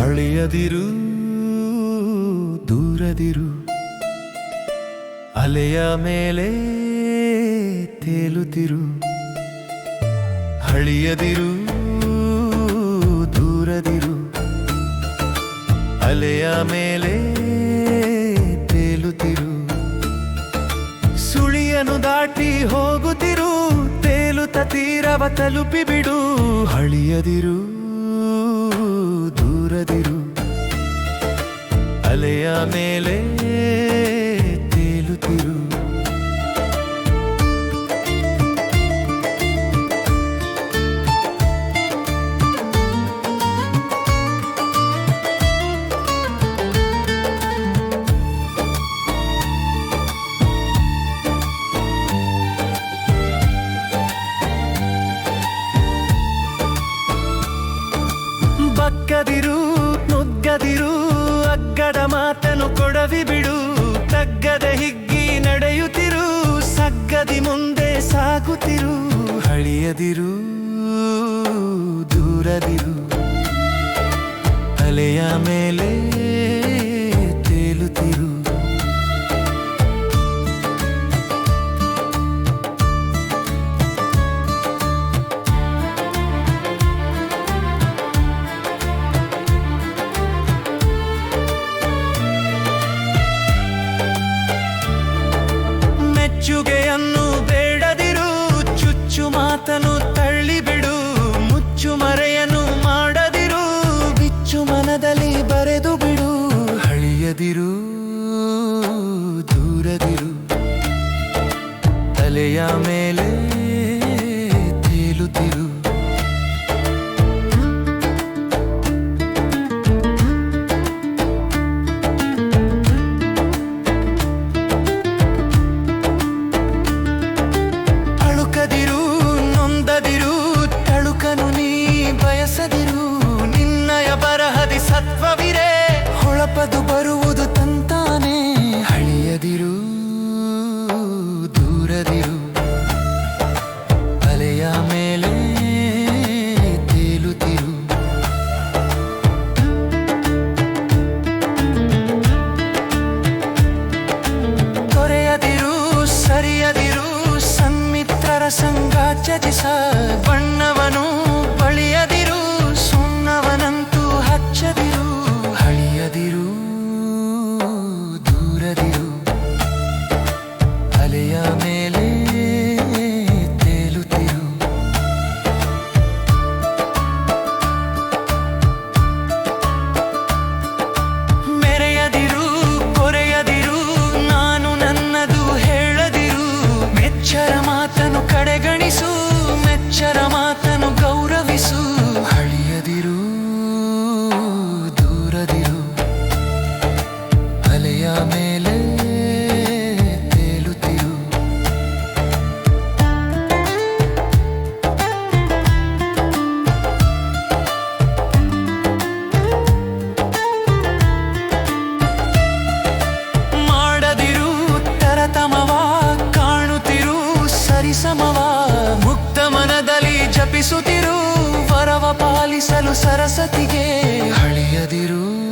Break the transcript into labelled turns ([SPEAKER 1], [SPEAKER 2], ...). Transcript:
[SPEAKER 1] ಹಳೆಯದಿರು, ದೂರದಿರು, ಅಲೆಯ ಮೇಲೆ ತೇಲುತ್ತಿರು. ಹಳಿಯದಿರು, ದೂರದಿರು, ಅಲೆಯ ಮೇಲೆ ತೇಲುತ್ತಿರು. ಸುಳಿಯನು ದಾಟಿ ಹೋಗುತ್ತಿರು, ತೇಲುತ್ತ ತೀರವ ತಲುಪಿಬಿಡು. ಹಳಿಯದಿರು ದೂರದಿರು ಅಲೆಯ ಮೇಲೆ ಸಗ್ಗದಿ ಮುಂದೆ ಸಾಗುತ್ತಿರು ಹಳಿಯದಿರು ದೂರದಿರು. ಅಲೆಯ ಮೇಲೆ ಮೆಚ್ಚುಗೆಯನ್ನು ಬೇಡದಿರು. ಚುಚ್ಚು ಮಾತನು ತಳ್ಳಿಬಿಡು. ಮುಚ್ಚು ಮರೆಯನ್ನು ಮಾಡದಿರು. ಬಿಚ್ಚು ಮನದಲ್ಲಿ ಬರೆದು ಬಿಡು. ಹಳಿಯದಿರು, ದೂರದಿರು. ತಲೆಯ ಮೇಲೆ ಹೊಳಪದು ಬರುವುದು ತಂತಾನೆ. ಹಳಿಯದಿರು ದೂರದಿರು. ಅಲೆಯ ಮೇಲೆ ತೇಲುತ್ತಿರು. ತೊರೆಯದಿರು ಸರಿಯದಿರು ಸನ್ಮಿತ್ರರ ಸಂಘ ತ್ಯಜಿಸ ಬಣ್ಣವನು. ಸರಿಸಮವ ಮುಕ್ತ ಮನದಲ್ಲಿ ಜಪಿಸುತ್ತಿರು ವರವ ಪಾಲಿಸಲು ಸರಸತಿಗೆ ಹಳಿಯದಿರು.